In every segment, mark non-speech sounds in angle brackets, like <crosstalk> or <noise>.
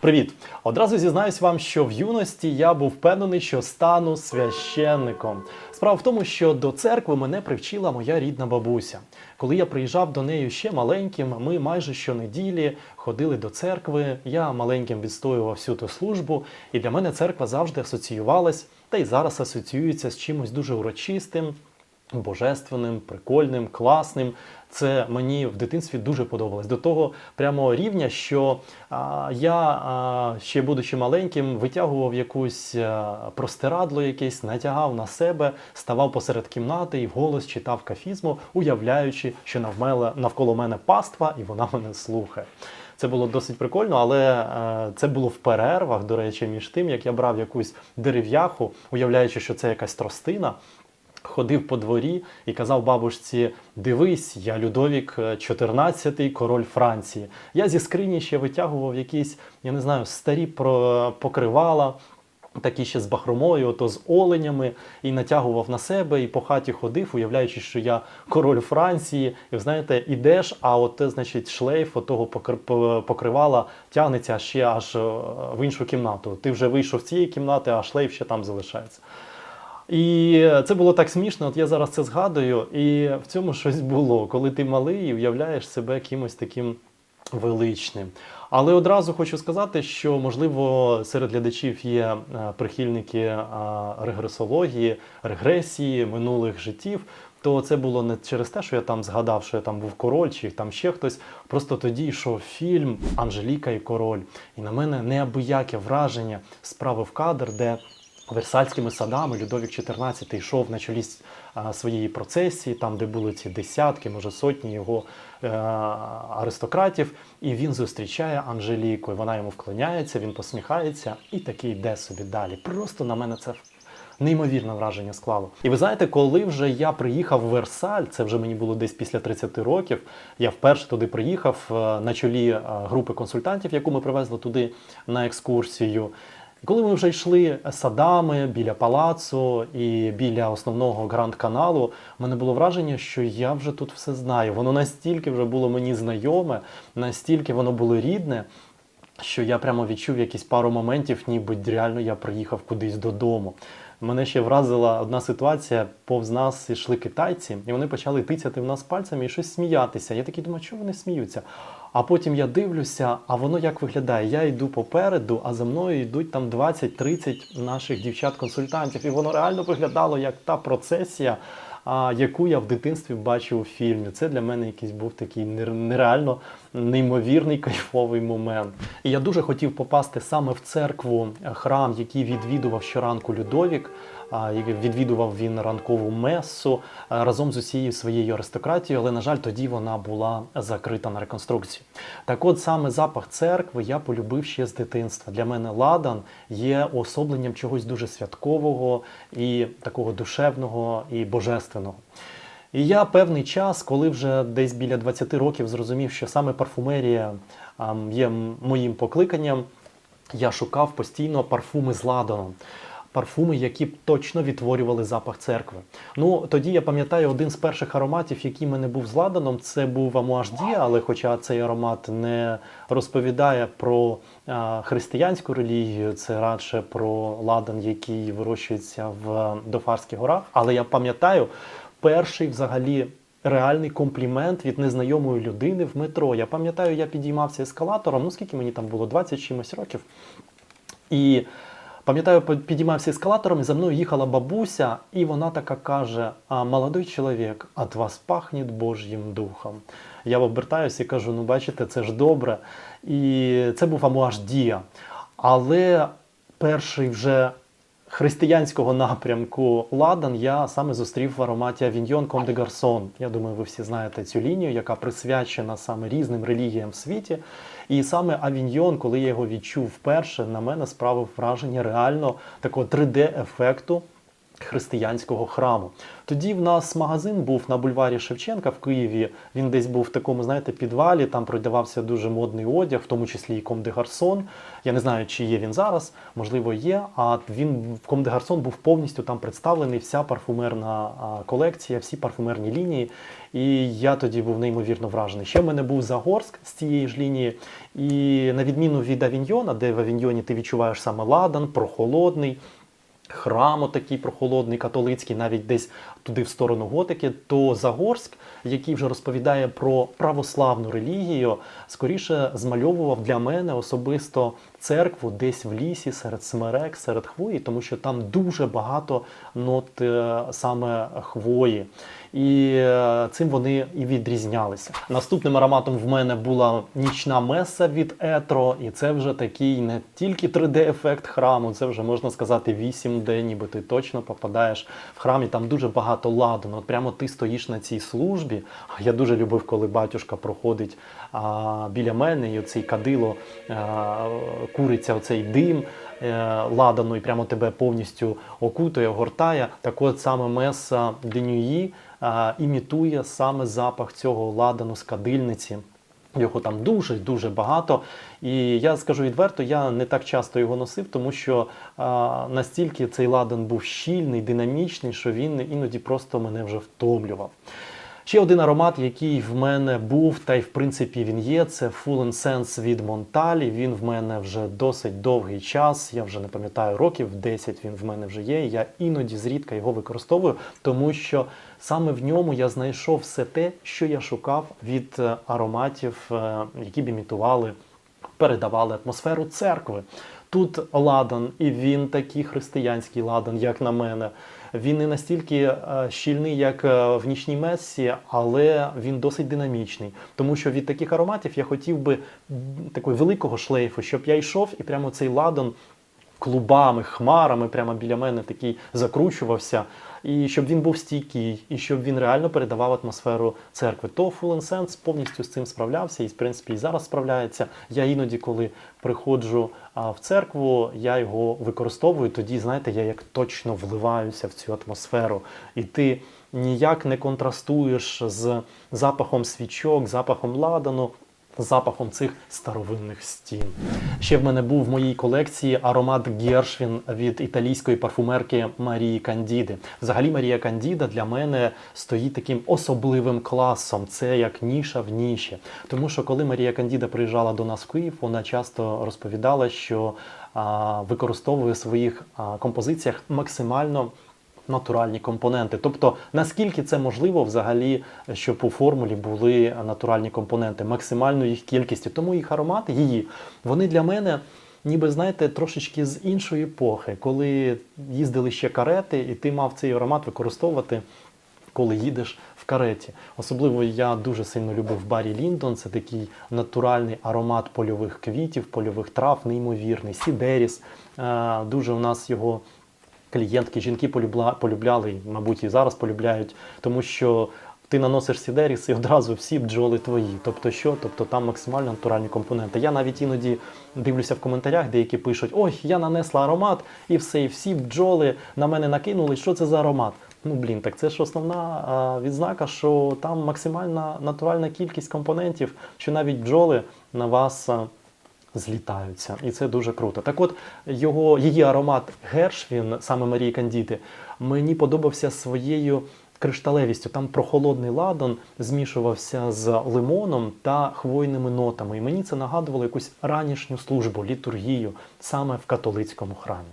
Привіт! Одразу зізнаюсь вам, що в юності я був впевнений, що стану священником. Справа в тому, що до церкви мене привчила моя рідна бабуся. Коли я приїжджав до неї ще маленьким, ми майже щонеділі ходили до церкви. Я маленьким відстоював всю ту службу, і для мене церква завжди асоціювалась, та й зараз асоціюється з чимось дуже урочистим, божественним, прикольним, класним. Це мені в дитинстві дуже подобалось. До того прямо рівня, що а, я, а, ще будучи маленьким, витягував якусь а, простирадло якесь, натягав на себе, ставав посеред кімнати і вголос читав кафізму, уявляючи, що навмеле, навколо мене паства, і вона мене слухає. Це було досить прикольно, але е, це було в перервах, до речі, між тим, як я брав якусь дерев'яху, уявляючи, що це якась тростина. Ходив по дворі і казав бабушці: Дивись, я Людовік XIV, король Франції. Я зі скрині ще витягував якісь, я не знаю, старі покривала, такі ще з бахромою, ото з оленями, і натягував на себе, і по хаті ходив, уявляючи, що я король Франції. І знаєте, ідеш, а от значить, шлейф отого покривала тягнеться ще аж е, в іншу кімнату. Ти вже вийшов з цієї кімнати, а шлейф ще там залишається. І це було так смішно. От я зараз це згадую, і в цьому щось було, коли ти малий і уявляєш себе кимось таким величним. Але одразу хочу сказати, що можливо серед глядачів є е, прихильники е, регресології, регресії минулих життів. То це було не через те, що я там згадав, що я там був король, чи там ще хтось. Просто тоді йшов фільм Анжеліка і король. І на мене неабияке враження справив кадр, де Версальськими садами Людовік XIV йшов на чолі своєї процесії, там, де були ці десятки, може сотні його е, аристократів, і він зустрічає Анжеліку. І вона йому вклоняється, він посміхається і таки йде собі далі. Просто на мене це неймовірне враження склало. І ви знаєте, коли вже я приїхав в Версаль, це вже мені було десь після 30 років. Я вперше туди приїхав е, на чолі е, групи консультантів, яку ми привезли туди на екскурсію. Коли ми вже йшли садами біля палацу і біля основного гранд каналу, мене було враження, що я вже тут все знаю. Воно настільки вже було мені знайоме, настільки воно було рідне, що я прямо відчув якісь пару моментів, ніби реально я приїхав кудись додому. Мене ще вразила одна ситуація, повз нас йшли китайці, і вони почали тицяти в нас пальцями і щось сміятися. Я такий думаю, чого вони сміються? А потім я дивлюся, а воно як виглядає? Я йду попереду, а за мною йдуть там 20-30 наших дівчат-консультантів. І воно реально виглядало як та процесія, а, яку я в дитинстві бачив у фільмі. Це для мене якийсь був такий нер- нереально неймовірний кайфовий момент. І я дуже хотів попасти саме в церкву, е, храм, який відвідував щоранку Людовік. Відвідував він ранкову месу разом з усією своєю аристократією, але, на жаль, тоді вона була закрита на реконструкцію. Так от саме запах церкви я полюбив ще з дитинства. Для мене ладан є уособленням чогось дуже святкового і такого душевного і божественного. І я певний час, коли вже десь біля 20 років зрозумів, що саме парфумерія є моїм покликанням, я шукав постійно парфуми з ладаном. Парфуми, які б точно відтворювали запах церкви. Ну тоді я пам'ятаю один з перших ароматів, який мене був з ладаном, це був Амуаж Ді, але хоча цей аромат не розповідає про а, християнську релігію, це радше про ладан, який вирощується в Дофарських горах. Але я пам'ятаю перший взагалі реальний комплімент від незнайомої людини в метро. Я пам'ятаю, я підіймався ескалатором, ну скільки мені там було, 20 чимось років. І пам'ятаю, підіймався ескалатором, і за мною їхала бабуся, і вона така каже: а молодий чоловік, від вас пахне Божнім духом. Я обертаюся і кажу: ну бачите, це ж добре. І це був Амуаж Дія. Але перший вже християнського напрямку Ладан я саме зустрів в ароматі Авіньйон Ком де Гарсон. Я думаю, ви всі знаєте цю лінію, яка присвячена саме різним релігіям в світі. І саме Авіньйон, коли я його відчув вперше, на мене справив враження реально такого 3D-ефекту. Християнського храму. Тоді в нас магазин був на бульварі Шевченка в Києві. Він десь був в такому, знаєте, підвалі. Там продавався дуже модний одяг, в тому числі і Ком де Гарсон. Я не знаю, чи є він зараз, можливо, є. А він в Ком де Гарсон був повністю там представлений вся парфумерна колекція, всі парфумерні лінії. І я тоді був неймовірно вражений. Ще в мене був Загорськ з цієї ж лінії. І на відміну від Авіньйона, де в Авіньйоні ти відчуваєш саме ладан, прохолодний. Храм такий прохолодний, католицький, навіть десь туди в сторону готики, то Загорськ, який вже розповідає про православну релігію, скоріше змальовував для мене особисто церкву десь в лісі, серед смерек, серед хвої, тому що там дуже багато нот е, саме хвої. І е, цим вони і відрізнялися. Наступним ароматом в мене була нічна меса від Етро, і це вже такий не тільки 3D-ефект храму, це вже можна сказати 8D, ніби ти точно попадаєш в храм, і там дуже багато ладану. От прямо ти стоїш на цій службі. Я дуже любив, коли батюшка проходить а, біля мене, і оцей кадило а, куриться, оцей дим а, ладану, і прямо тебе повністю окутує, огортає. Так от саме меса Денюї імітує саме запах цього ладану з кадильниці. Його там дуже дуже багато. І я скажу відверто, я не так часто його носив, тому що а, настільки цей ладан був щільний, динамічний, що він іноді просто мене вже втомлював. Ще один аромат, який в мене був, та й в принципі він є, це Full and Sense від Монталі. Він в мене вже досить довгий час. Я вже не пам'ятаю років, 10 він в мене вже є. Я іноді зрідка його використовую, тому що саме в ньому я знайшов все те, що я шукав від е, ароматів, е, які б імітували, передавали атмосферу церкви. Тут ладан, і він такий християнський ладан, як на мене. Він не настільки е, щільний, як е, в нічній месі, але він досить динамічний. Тому що від таких ароматів я хотів би такого великого шлейфу, щоб я йшов і прямо цей ладан клубами, хмарами прямо біля мене такий закручувався. І щоб він був стійкий, і щоб він реально передавав атмосферу церкви. То Full Sense повністю з цим справлявся, і в принципі і зараз справляється. Я іноді, коли приходжу в церкву, я його використовую. Тоді, знаєте, я як точно вливаюся в цю атмосферу. І ти ніяк не контрастуєш з запахом свічок, запахом ладану запахом цих старовинних стін. Ще в мене був в моїй колекції аромат Гершвін від італійської парфумерки Марії Кандіди. Взагалі, Марія Кандіда для мене стоїть таким особливим класом. Це як ніша в ніші. Тому що коли Марія Кандіда приїжджала до нас в Київ, вона часто розповідала, що а, використовує в своїх а, композиціях максимально натуральні компоненти. Тобто, наскільки це можливо взагалі, щоб у формулі були натуральні компоненти, максимальну їх кількістю. Тому їх аромати, її, вони для мене. Ніби знаєте, трошечки з іншої епохи, коли їздили ще карети, і ти мав цей аромат використовувати, коли їдеш в кареті. Особливо я дуже сильно любив Баррі Ліндон. Це такий натуральний аромат польових квітів, польових трав, неймовірний. Сідеріс. Е, Дуже у нас його клієнтки, жінки полюбла, полюбляли, мабуть, і зараз полюбляють, тому що ти наносиш сідеріс і одразу всі бджоли твої. Тобто що? Тобто там максимально натуральні компоненти. Я навіть іноді дивлюся в коментарях, деякі пишуть: ой, я нанесла аромат, і все, і всі бджоли на мене накинули. Що це за аромат? Ну блін, так це ж основна а, відзнака, що там максимальна натуральна кількість компонентів, що навіть бджоли на вас. а, злітаються, і це дуже круто. Так от його її аромат Гершвін, саме Марії Кандіти, мені подобався своєю кришталевістю. Там прохолодний ладан змішувався з лимоном та хвойними нотами. І мені це нагадувало якусь ранішню службу, літургію саме в католицькому храмі.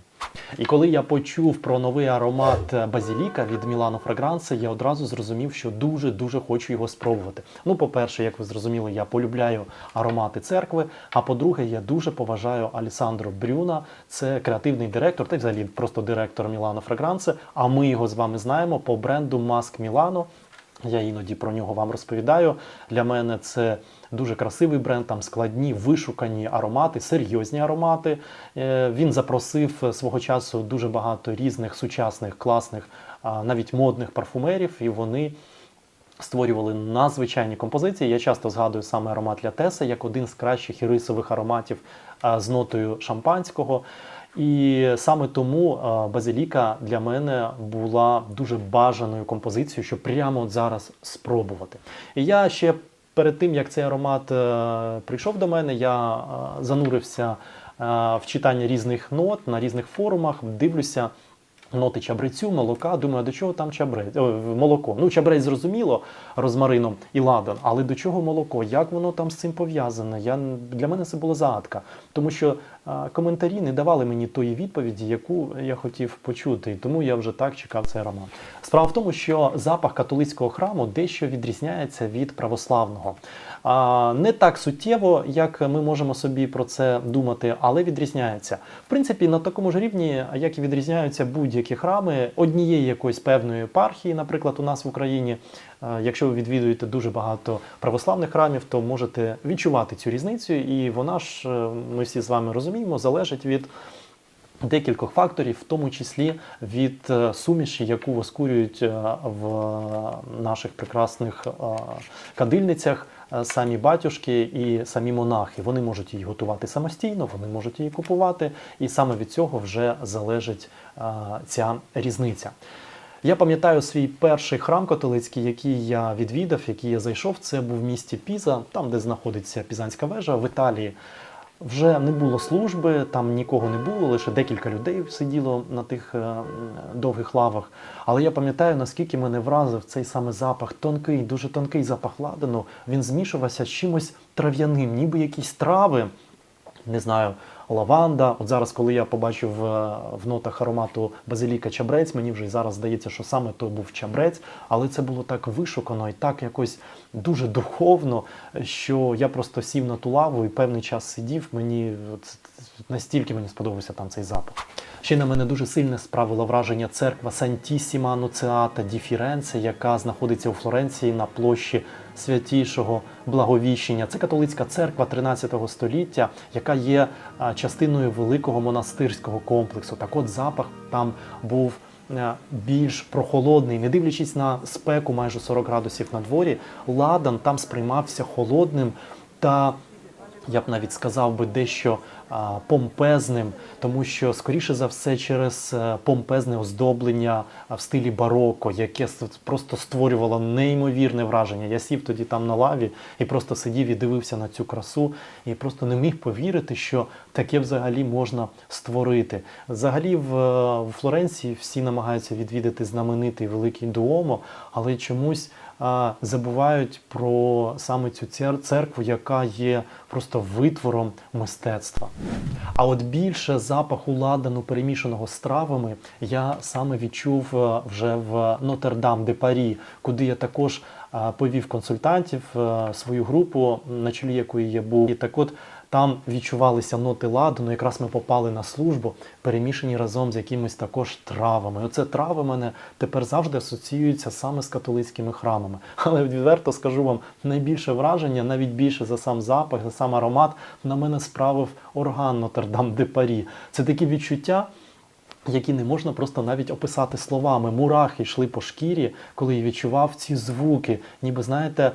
І коли я почув про новий аромат базіліка від Мілано Фрагранце, я одразу зрозумів, що дуже дуже хочу його спробувати. Ну, по-перше, як ви зрозуміли, я полюбляю аромати церкви. А по-друге, я дуже поважаю Алісандро Брюна. Це креативний директор, та взагалі просто директор Мілано Фрагранце. А ми його з вами знаємо по бренду Маск Мілано. Я іноді про нього вам розповідаю. Для мене це дуже красивий бренд, там складні, вишукані аромати, серйозні аромати. Е, Він запросив свого часу дуже багато різних сучасних, класних, навіть модних парфумерів, і вони створювали надзвичайні композиції. Я часто згадую саме аромат Лятеса як один з кращих ірисових ароматів з нотою шампанського. І саме тому базиліка для мене була дуже бажаною композицією, щоб прямо от зараз спробувати. І я ще перед тим, як цей аромат е, прийшов до мене, я е, занурився е, в читання різних нот на різних форумах, дивлюся. Ноти чабрецю, молока. Думаю, до чого там чабрець? Молоко. Ну, чабрець зрозуміло розмарином і ладан, але до чого молоко? Як воно там з цим пов'язане? Я, для мене це була загадка. Тому що коментарі не давали мені тої відповіді, яку я хотів почути. І тому я вже так чекав цей роман. Справа в тому, що запах католицького храму дещо відрізняється від православного. Не так суттєво, як ми можемо собі про це думати, але відрізняється. В принципі, на такому ж рівні, як і відрізняються будь-які храми однієї якоїсь певної епархії, наприклад, у нас в Україні. Е, Якщо ви відвідуєте дуже багато православних храмів, то можете відчувати цю різницю, і вона ж, е, ми всі з вами розуміємо, залежить від декількох факторів, в тому числі від е, суміші, яку воскурюють в наших прекрасних кадильницях самі батюшки і самі монахи. Вони можуть її готувати самостійно, вони можуть її купувати, і саме від цього вже залежить ця різниця. Я пам'ятаю свій перший храм католицький, який я відвідав, який я зайшов. Це був в місті Піза, там, де знаходиться Пізанська вежа в Італії. Вже не було служби, там нікого не було, лише декілька людей сиділо на тих е, довгих лавах. Але я пам'ятаю, наскільки мене вразив цей саме запах, тонкий, дуже тонкий запах ладану. Він змішувався з чимось трав'яним, ніби якісь трави, не знаю, лаванда. От зараз, коли я побачив е, в нотах аромату базиліка чабрець, мені вже і зараз здається, що саме то був чабрець, але це було так вишукано і так якось дуже духовно, що я просто сів на ту лаву і певний час сидів. Мені настільки мені сподобався там цей запах. Ще на мене дуже сильне справила враження церква Сантісіма Ануціата ді Фіренце, яка знаходиться у Флоренції на площі святішого Благовіщення. Це католицька церква 13 століття, яка є частиною великого монастирського комплексу. Так от запах там був е, більш прохолодний, не дивлячись на спеку майже 40 градусів на дворі, ладан там сприймався холодним та я б навіть сказав би дещо помпезним, тому що скоріше за все через е, помпезне оздоблення в стилі бароко, яке просто створювало неймовірне враження. Я сів тоді там на лаві і просто сидів і дивився на цю красу, і просто не міг повірити, що таке взагалі можна створити. Взагалі в, е, в Флоренції всі намагаються відвідати знаменитий великий дуомо, але чомусь забувають про саме цю церкву, яка є просто витвором мистецтва. А от більше запаху ладану, перемішаного з травами, я саме відчув е, вже в Нотр-Дам де Парі, куди я також повів консультантів, е, свою групу, на чолі якої я був. І так от там відчувалися ноти ладану, якраз ми попали на службу, перемішані разом з якимись також травами. Оце трави мене тепер завжди асоціюються саме з католицькими храмами. <laughs> Але відверто скажу вам, найбільше враження, навіть більше за сам запах, за сам аромат, на мене справив орган Нотр-Дам де Парі. Це такі відчуття які не можна просто навіть описати словами. Мурахи йшли по шкірі, коли я відчував ці звуки. Ніби знаєте,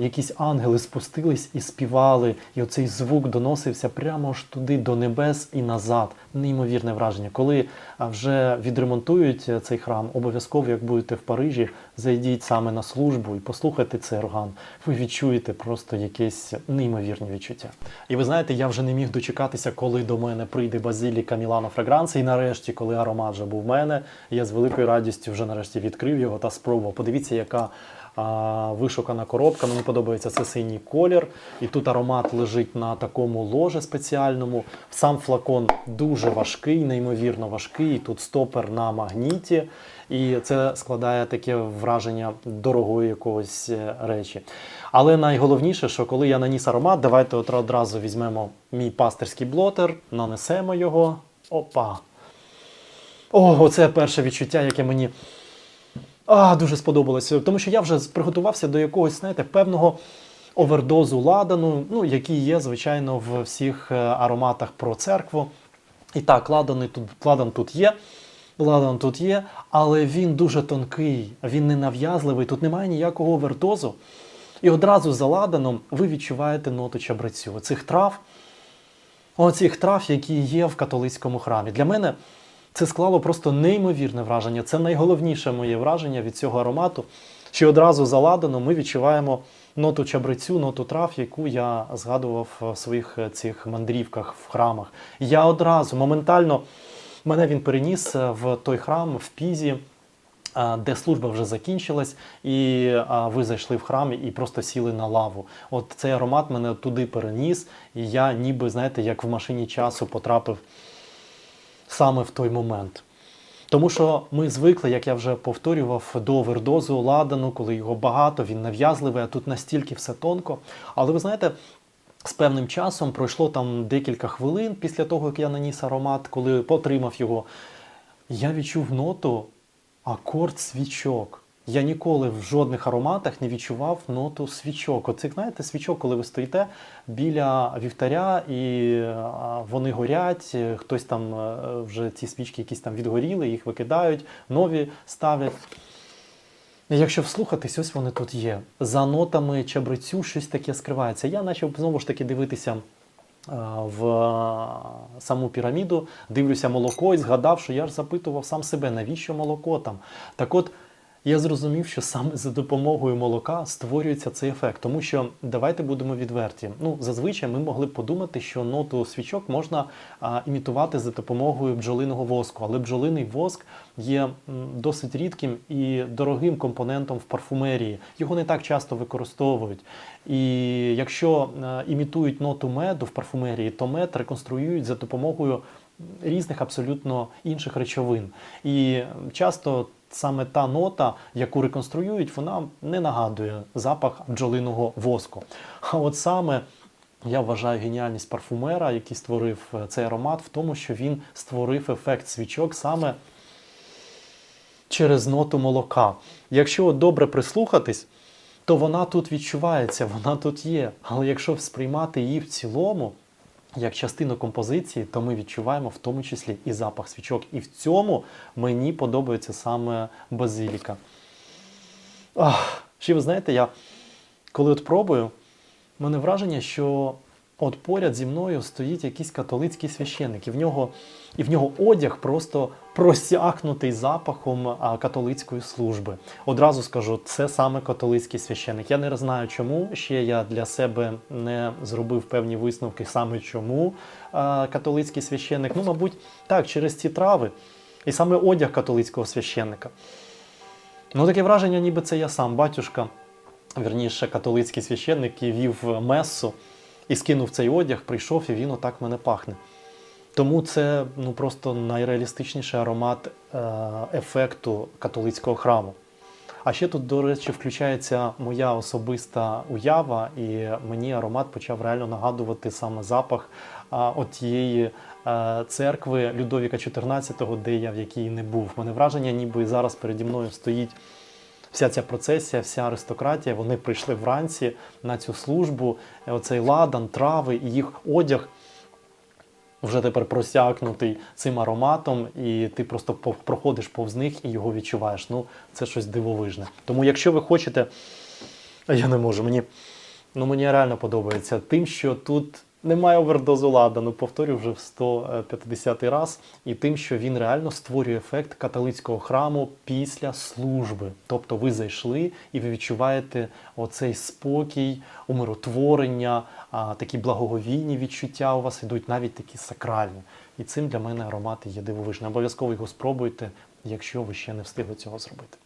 якісь ангели спустились і співали, і оцей звук доносився прямо ж туди до небес і назад. Неймовірне враження. Коли вже відремонтують е, цей храм, обов'язково, як будете в Парижі, зайдіть саме на службу і послухайте цей орган. Ви відчуєте просто якесь неймовірні відчуття. І ви знаєте, я вже не міг дочекатися, коли до мене прийде базиліка Мілано Фрагранс. І нарешті, коли аромат вже був в мене, я з великою радістю вже нарешті відкрив його та спробував. Подивіться, яка вишукана коробка. Мені подобається це синій колір. І тут аромат лежить на такому ложе спеціальному. Сам флакон дуже важкий, неймовірно важкий. Тут стопер на магніті. І це складає таке враження дорогої якогось е, речі. Але найголовніше, що коли я наніс аромат, давайте одразу візьмемо мій пастерський блотер, нанесемо його. Опа! О, оце перше відчуття, яке мені а, дуже сподобалося. Тому що я вже приготувався до якогось, знаєте, певного овердозу ладану, ну, який є, звичайно, в всіх е, ароматах про церкву. І так, ладан тут, ладан тут є. Ладан тут є, але він дуже тонкий, він не нав'язливий, тут немає ніякого овердозу. І одразу за ладаном ви відчуваєте ноту чабрецю. Цих трав, оцих трав, які є в католицькому храмі. Для мене це склало просто неймовірне враження. Це найголовніше моє враження від цього аромату, що одразу за ладаном ми відчуваємо ноту чабрецю, ноту трав, яку я згадував в своїх е, цих мандрівках в храмах. Я одразу моментально мене він переніс е, в той храм в Пізі. Де служба вже закінчилась, і ви зайшли в храм і просто сіли на лаву. От цей аромат мене туди переніс, і я ніби, знаєте, як в машині часу потрапив саме в той момент. Тому що ми звикли, як я вже повторював, до овердозу ладану, коли його багато, він нав'язливий, а тут настільки все тонко. Але ви знаєте, з певним часом пройшло там декілька хвилин після того, як я наніс аромат, коли потримав його, я відчув ноту акорд свічок. Я ніколи в жодних ароматах не відчував ноту свічок. Оце, знаєте, свічок, коли ви стоїте біля вівтаря і вони горять, е, хтось там е, вже ці свічки якісь там відгоріли, їх викидають, нові ставлять. Якщо вслухатись, ось вони тут є. За нотами чабрецю щось таке скривається. Я почав знову ж таки дивитися в саму піраміду, дивлюся молоко і згадав, що я ж запитував сам себе, навіщо молоко там. Так от. Я зрозумів, що саме за допомогою молока створюється цей ефект, тому що давайте будемо відверті. Ну, зазвичай ми могли б подумати, що ноту свічок можна а, імітувати за допомогою бджолиного воску, але бджолиний воск є досить рідким і дорогим компонентом в парфумерії. Його не так часто використовують. І якщо е, імітують ноту меду в парфумерії, то мед реконструюють за допомогою різних абсолютно інших речовин. І часто саме та нота, яку реконструюють, вона не нагадує запах бджолиного воску. А от саме я вважаю геніальність парфумера, який створив е, цей аромат, в тому, що він створив ефект свічок саме через ноту молока. Якщо добре прислухатись, то вона тут відчувається, вона тут є. Але якщо сприймати її в цілому, як частину композиції, то ми відчуваємо в тому числі і запах свічок. І в цьому мені подобається саме базиліка. Ах, ще ви знаєте, я коли от пробую, в мене враження, що от поряд зі мною стоїть якийсь католицький священник, і в нього, і в нього одяг просто просякнутий запахом католицької служби. Одразу скажу, це саме католицький священник. Я не знаю, чому ще я для себе не зробив певні висновки, саме чому католицький священник. Ну, мабуть, так, через ці трави, і саме одяг католицького священника. Ну, таке враження, ніби це я сам, батюшка, вірніше, католицький священник, який вів месу і скинув цей одяг, прийшов, і він отак мене пахне. Тому це ну, просто найреалістичніший аромат е, ефекту католицького храму. А ще тут, до речі, включається моя особиста уява, і мені аромат почав реально нагадувати саме запах а, от е, церкви Людовіка XIV, де я в якій не був. Мене враження, ніби зараз переді мною стоїть вся ця процесія, вся аристократія. Вони прийшли вранці на цю службу, оцей ладан, трави і їх одяг вже тепер просякнутий цим ароматом, і ти просто проходиш повз них і його відчуваєш. Ну, це щось дивовижне. Тому, якщо ви хочете, я не можу, мені, ну, мені реально подобається тим, що тут немає овердозу ладану, повторю вже в 150 раз, і тим, що він реально створює ефект католицького храму після служби. Тобто ви зайшли і ви відчуваєте оцей спокій, умиротворення, такі благоговійні відчуття у вас ідуть, навіть такі сакральні. І цим для мене аромати є дивовижні. Обов'язково його спробуйте, якщо ви ще не встигли цього зробити.